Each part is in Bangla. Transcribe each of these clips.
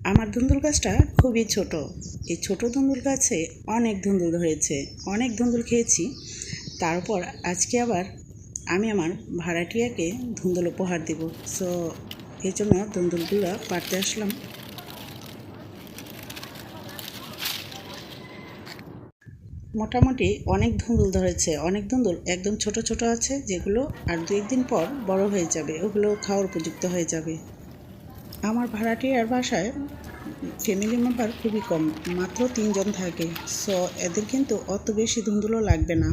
আমার ধুন্দুল গাছটা খুবই ছোট। এই ছোট ধুন্দুল গাছে অনেক ধুন্দুল ধরেছে অনেক ধুন্দুল খেয়েছি। তারপর আজকে আবার আমি আমার ভাড়াটিয়াকে ধুন্দুল উপহার দেব। সো এই জন্য ধুন্দুলগুলো পাড়তে আসলাম। মোটামুটি অনেক ধুন্দুল ধরেছে, অনেক ধুন্দুল একদম ছোট ছোট আছে যেগুলো আর দু একদিন পর বড় হয়ে যাবে, ওগুলো খাওয়ার উপযুক্ত হয়ে যাবে। আমার ভাড়াটিয়ার বাসায় ফ্যামিলি মেম্বার খুবই কম, মাত্র তিনজন থাকে। সো এদের কিন্তু অত বেশি ধুন্দুলও লাগবে না।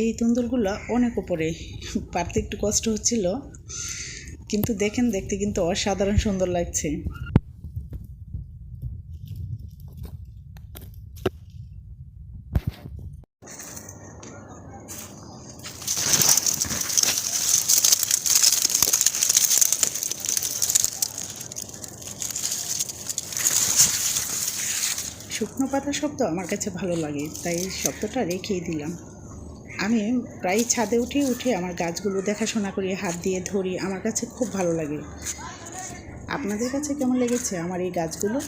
এই ধুন্দুলগুলো অনেক উপরে। পারতে একটু কষ্ট হচ্ছিল, কিন্তু দেখেন, দেখতে কিন্তু অসাধারণ সুন্দর লাগছে। শুকনো পাতা শব্দ আমার কাছে ভালো লাগে, তাই শব্দটা রেখেই দিলাম। আমি প্রায় ছাদে উঠে উঠে আমার গাছগুলো দেখাশোনা করি, হাত দিয়ে ধরি, আমার কাছে খুব ভালো লাগে। আপনাদের কাছে কেমন লেগেছে আমার এই গাছগুলো?